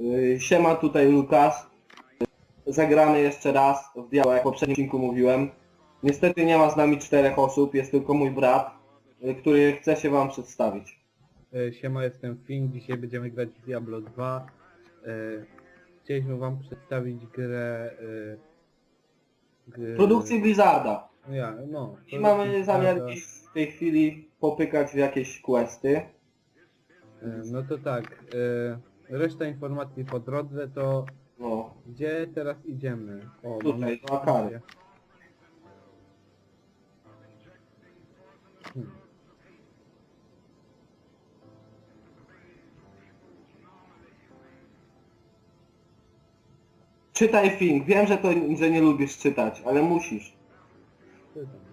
Y, Siema, tutaj Lukas. Zagramy jeszcze raz w Diablo, jak w poprzednim odcinku mówiłem. Niestety nie ma z nami czterech osób, jest tylko mój brat, y, który chce się wam przedstawić. E, Siema, jestem Fink, dzisiaj będziemy grać w Diablo 2. E, Chcieliśmy wam przedstawić grę... e, grę Produkcji Blizzarda. No Ja, no. I mamy zamiar gdzieś w tej chwili popykać w jakieś questy. E, No to tak, e, reszta informacji po drodze to No, gdzie teraz idziemy? O, Tutaj, mamy- do Akary. Hmm. czytaj film. Wiem, że to że nie lubisz czytać, ale musisz. Czytam.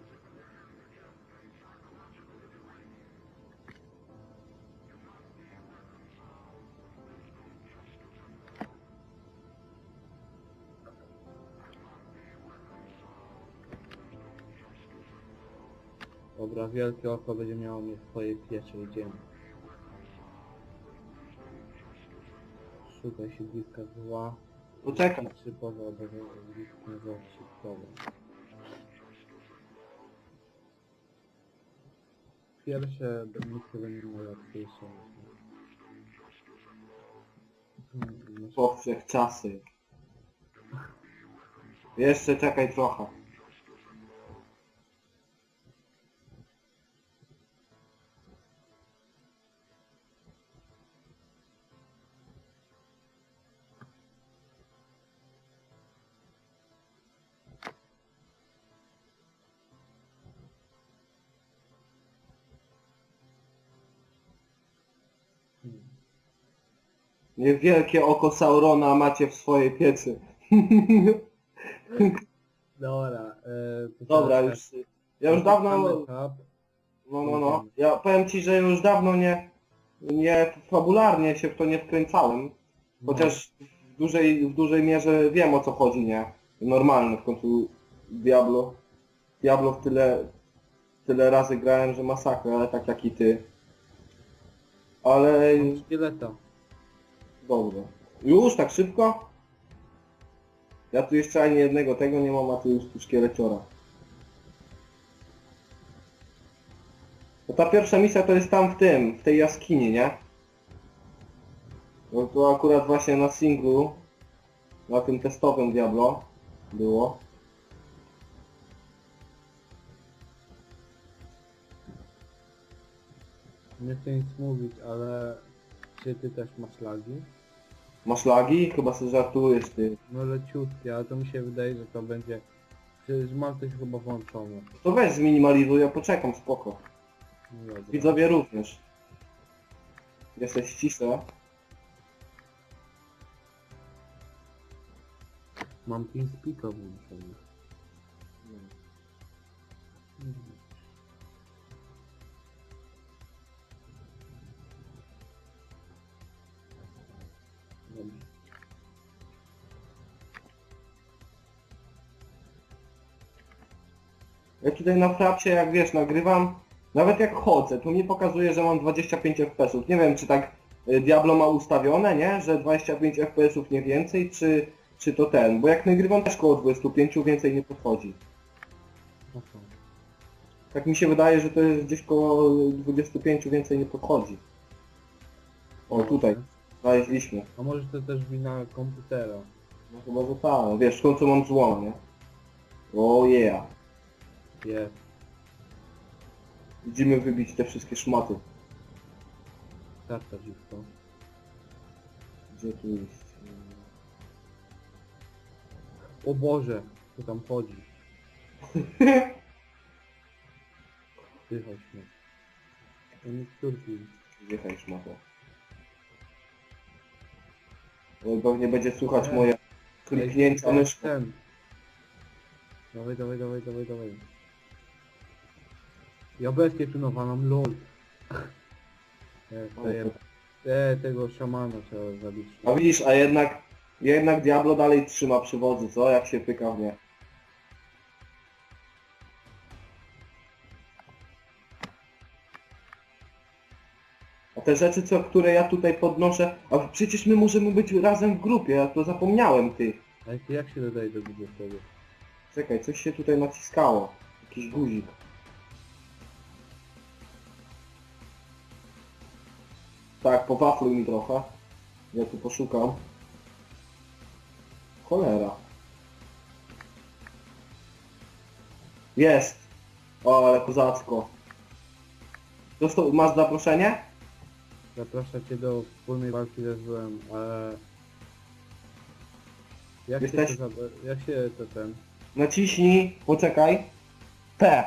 Dobra, wielkie oko będzie miało mnie w swojej pierwszej ziemi. Szukaj się bliska zła. Poczekaj. Trzy powody bliskiego szybkowo. Pierwsze misje będą łatwiejsze. Hmm, Po wszechczasy. Jeszcze czekaj trochę. Wielkie oko Saurona macie w swojej piecy. Dobra, e, to Dobra, teraz już... Ja już dawno... No, no, no. Ja powiem ci, że już dawno nie... Nie fabularnie się w to nie wkręcałem. No, Chociaż w dużej, w dużej mierze wiem o co chodzi, nie? Normalne w końcu Diablo. Diablo w tyle, tyle razy grałem, że masakra, ale tak jak i ty. Ale szkieleta. Dobrze. Już tak szybko? Ja tu jeszcze ani jednego tego nie mam, a ty już tu szkieleciora. No ta pierwsza misja to jest tam w tym, w tej jaskini, nie? No to akurat właśnie na singlu, na tym testowym Diablo było. Nie chcę nic mówić, ale czy ty też masz lagi? Masz lagi? Chyba sobie żartujesz ty. No leciutkie, ale to mi się wydaje, że to będzie... Przecież mam coś chyba włączone. To weź zminimalizuj, ja poczekam, spoko. No dobra. Widzowie również. Jesteś cisza. Mam TeamSpeak'a włączony. Mhm. Ja tutaj na frapsie, jak wiesz, nagrywam, nawet jak chodzę, to mi pokazuje, że mam 25 fps. Nie wiem, czy tak y, Diablo ma ustawione, nie? Że 25 fps nie więcej, czy, czy to ten. Bo jak nagrywam też koło 25, więcej nie podchodzi. Tak mi się wydaje, że to jest gdzieś koło 25, więcej nie podchodzi. O, tutaj, znaleźliśmy. A może to też wina komputera? No chyba, że tak. Wiesz, w końcu mam złom, nie? O yeah. Jest. Idziemy wybić te wszystkie szmaty. Karta dziwko. Gdzie tu jest? O Boże! Co tam chodzi? Ty. To nie skurki. Wjechaj szmato. Bo pewnie będzie słuchać Nie. moje kliknięcia myszką. Ten. Dawaj, dawaj, dawaj, dawaj, dawaj. Ja bestię tunowaną, lol. E, daję. E, tego szamana trzeba zabić. A widzisz, a jednak, jednak Diablo dalej trzyma przy wodzy, co? Jak się pyka w nie. A te rzeczy, co, które ja tutaj podnoszę, a przecież my możemy być razem w grupie, ja to zapomniałem, ty. Ale to jak się dodaje do gry wtedy? Czekaj, coś się tutaj naciskało. Jakiś guzik. Tak, powafluj mi trochę. Ja tu poszukam. Cholera. Jest! O, ale kozacko. Dostał, masz zaproszenie? Zapraszam cię do wspólnej walki ze złem, ale... Jak Jesteś- się to zab... Jak się to ten... Naciśnij, poczekaj. P.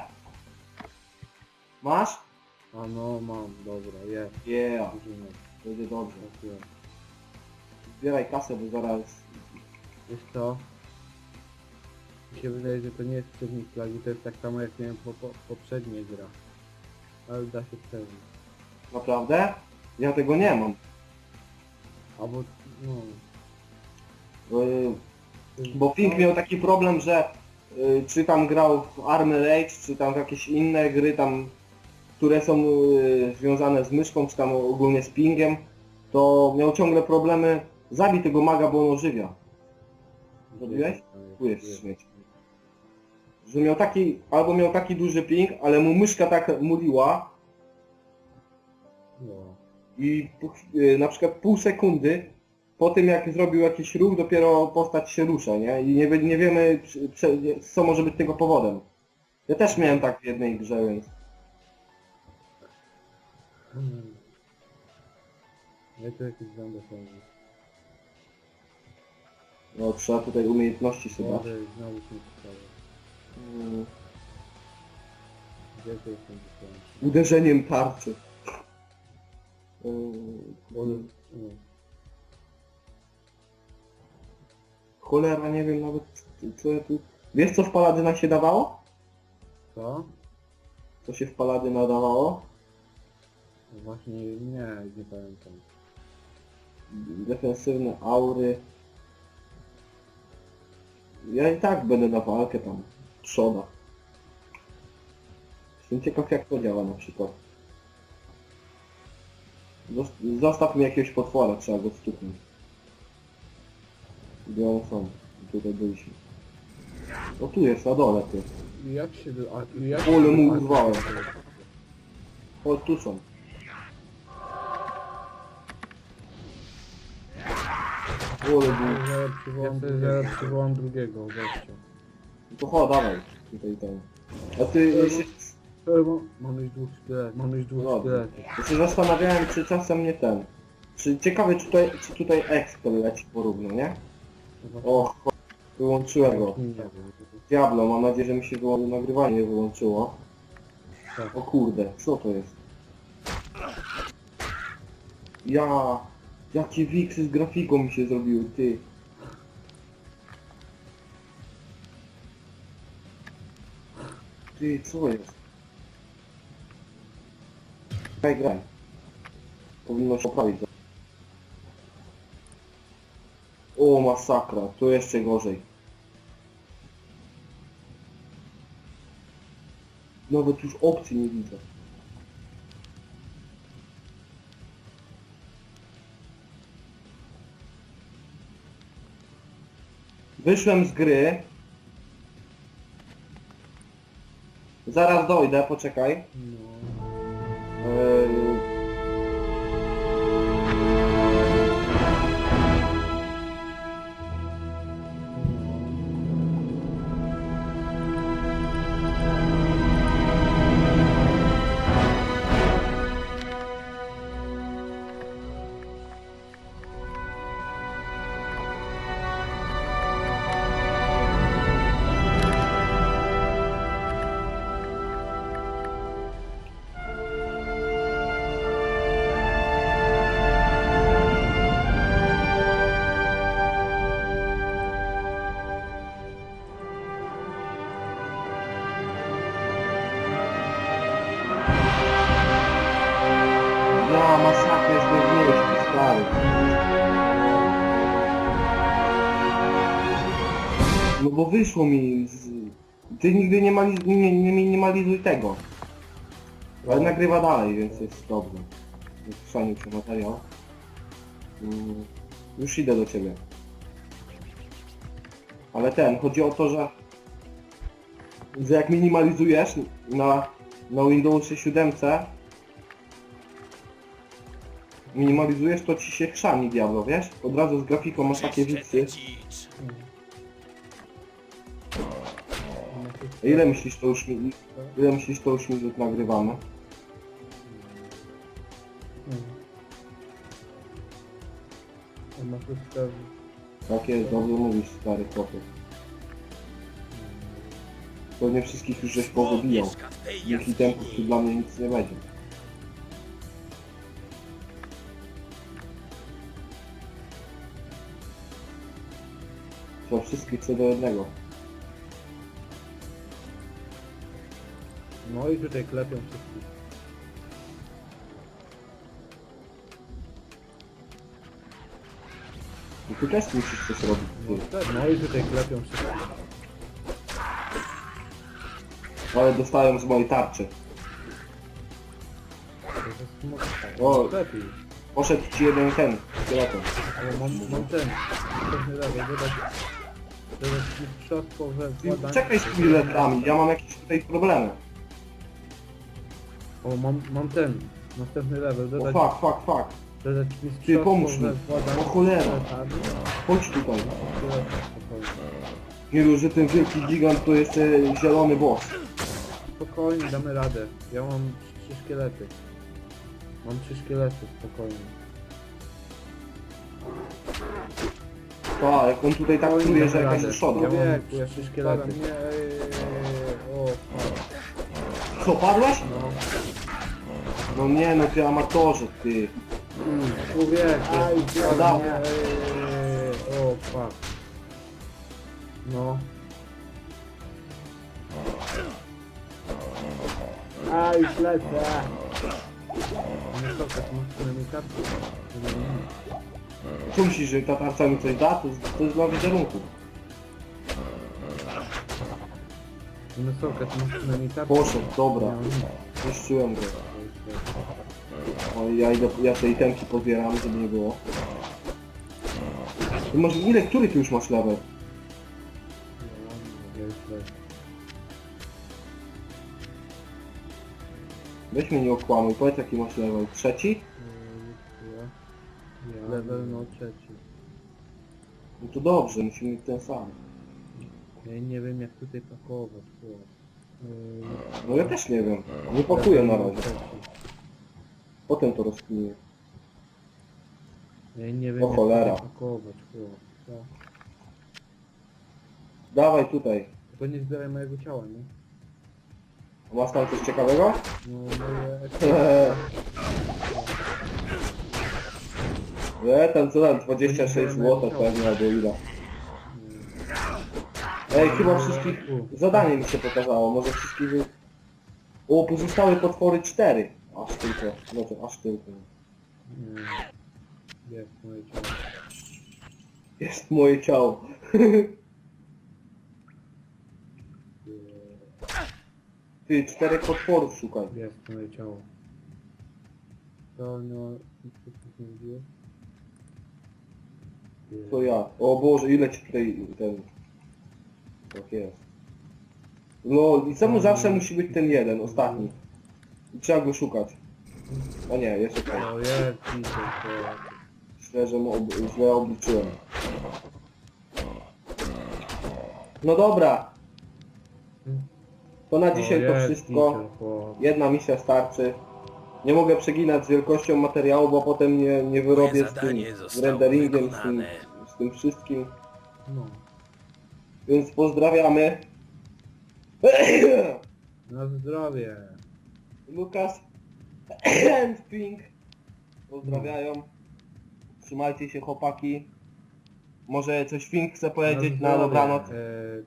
Masz? A no mam, dobra, jest. Yeah, Drużyna, będzie dobrze. trafiłem. Zbieraj kasę, bo zaraz... Wiesz co? Mi się wydaje, że to nie jest przewnik flagi, to jest tak samo jak miałem po, po, poprzednie gra. Ale da się przeżyć. Naprawdę? Ja tego nie mam. Albo, no... Yy, Bo Pink miał taki problem, że yy, czy tam grał w Army Rage, czy tam w jakieś inne gry tam, które są yy, związane z myszką, czy tam ogólnie z pingiem, to miał ciągle problemy. Zabij tego maga, bo on ożywia. Zrobiłeś? Tu jest śmieć. Że miał taki, albo miał taki duży ping, ale mu myszka tak muliła No. i yy, na przykład pół sekundy po tym jak zrobił jakiś ruch, dopiero postać się rusza, nie? I nie, nie wiemy czy- nie- co może być tego powodem. Ja też miałem tak w jednej grze, więc... Hmm. Ja to jakieś zombie są. No trzeba tutaj umiejętności dać. Może znowu się stało. Mm, Gdzie to jest ten dyskusja? Uderzeniem tarczy. No. Cholera, nie wiem nawet co ja tu... Wiesz co w Paladyna się dawało? Co? Co się w Paladyna dawało? No Właśnie nie, nie pamiętam. Defensywne aury. Ja i tak będę na walkę tam. Trzoda. Jestem ciekaw jak to działa na przykład. Zos- Zostaw mi jakiegoś potwora, trzeba go stuknąć. Gdzie one są? Tutaj byliśmy. O tu jest, na dole ty. Jak się... wy- A, i jak Ole się mu urwałem. O tu są. Ole był. Ja przywołam, ja zaraz przywołam drugiego gościa. No To chodź, dawaj. Tutaj ten. A ty Mam już dwóch szkieletów, mam już dwóch Dobra. szkieletów. Ja się zastanawiałem, czy czasem nie ten. Czy ciekawe, czy tutaj, czy tutaj ekspert leci porówno, nie? O, ch- wyłączyłem go. Nie wiem. Diablo, mam nadzieję, że mi się wyłą... nagrywanie wyłączyło. Tak. O kurde, co to jest? Ja... Jakie wiksy z grafiką mi się zrobiły, ty. Ty, co jest? Graj, graj. Powinno się poprawić. O, masakra, to jeszcze gorzej. Nawet już opcji nie widzę. Wyszłem z gry. Zaraz dojdę, poczekaj. No. Eee, No bo wyszło mi z... Ty nigdy nie, nie, nie minimalizuj tego. Ale nagrywa dalej, więc jest dobrze. Chrzanił się materiał. Mm, Już idę do ciebie. Ale ten, chodzi o to, że, że jak minimalizujesz na, na Windowsie 7 minimalizujesz to ci się chrzani Diablo, wiesz? Od razu z grafiką masz takie wicy. Ile myślisz to już mi, ile myślisz to już minut nagrywamy? Tak jest, dobrze mówisz stary chłopiec. Pewnie wszystkich już żeś powybijał. Dzięki tempu tu dla mnie nic nie będzie. To wszystkich co do jednego. No i tutaj klepią wszystkich. I ty też musisz coś robić. Ty. No i tutaj klepią wszystkich. Ale dostałem z mojej tarczy. To jest smutne. O. Lepiej. Poszedł ci jeden ten, skeleton. Ale mam, mam ten. Następny level. Dodać... Władaniu. Czekaj z tymi letrami, ja mam jakieś tutaj problemy. O, mam, mam ten. Następny level. O Dodać, fuck, fuck, fuck. dodać mistrzostwo pomóż mi. we władaniu. O cholera. Chodź tutaj. Tyle, spokojnie. Nie wiem, że ten wielki gigant to jeszcze zielony boss. Spokojnie, damy radę. Ja mam trzy szkielety. Mam trzy szkielety, spokojnie. Tak, jak on tutaj tak Spokojnie, czuje, że damy jakaś radę. szoda. Ja mam ja trzy szkielety. Nie, o, fuck. Co, padłeś? no. No nie, no ty amatorze, ty. Człowiek, Aj, nie, dał. o, fuck. No. Aj, lecę. Nie tak masz przynajmniej kartę. Co myślisz, że ta tarcza mi coś da? To, jest- to jest dla wizerunku. No soka, ty masz przynajmniej kartę. Poszedł, dobra. Nie. Zniszczyłem go. O, ja idę, ja te itemki pozbieram, żeby nie było. Ty masz, ile, który ty już masz level? No. Weź mnie nie okłamuj, powiedz jaki masz level. Trzeci? Level no trzeci. No to dobrze, musimy mieć ten sam. Ja nie wiem jak tutaj pakować. No ja też nie wiem. Nie pakuję na level no razie. Potem to rozkminię. Ja nie wiem O jak cholera. chłop. Co? Dawaj tutaj. Tylko nie zbieraj mojego ciała, nie? Masz tam coś ciekawego? No moje... Nie, tam co tam, 26 zł pewnie albo ile. Ej, chyba wszystkich zadanie mi się pokazało, może wszystkich... wy- O, pozostałe potwory 4. Aż tylko, no to aż tylko. Nie. Jest moje ciało. Jest moje ciało. Ty, czterech potworów szukaj. Jest moje ciało. To no... To ja. O Boże, ile ci tutaj ten... Tak jest. Lol, i czemu zawsze musi być ten jeden, ostatni? Trzeba go szukać. O nie, jest okej. O jest. Źle, że mu ob źle obliczyłem. No dobra. To na dzisiaj to wszystko. Jedna misja starczy. Nie mogę przeginać z wielkością materiału, bo potem nie, nie wyrobię z tym zadanie z zostało renderingiem, z tym, wykonane. z tym wszystkim. No. Więc pozdrawiamy. Na zdrowie. Lukas and Pink pozdrawiają. Trzymajcie się chłopaki. Może coś Fink chce powiedzieć na zdrowie. dobranoc. E,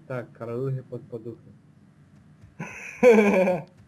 tak, Karoluchy pod poduchy.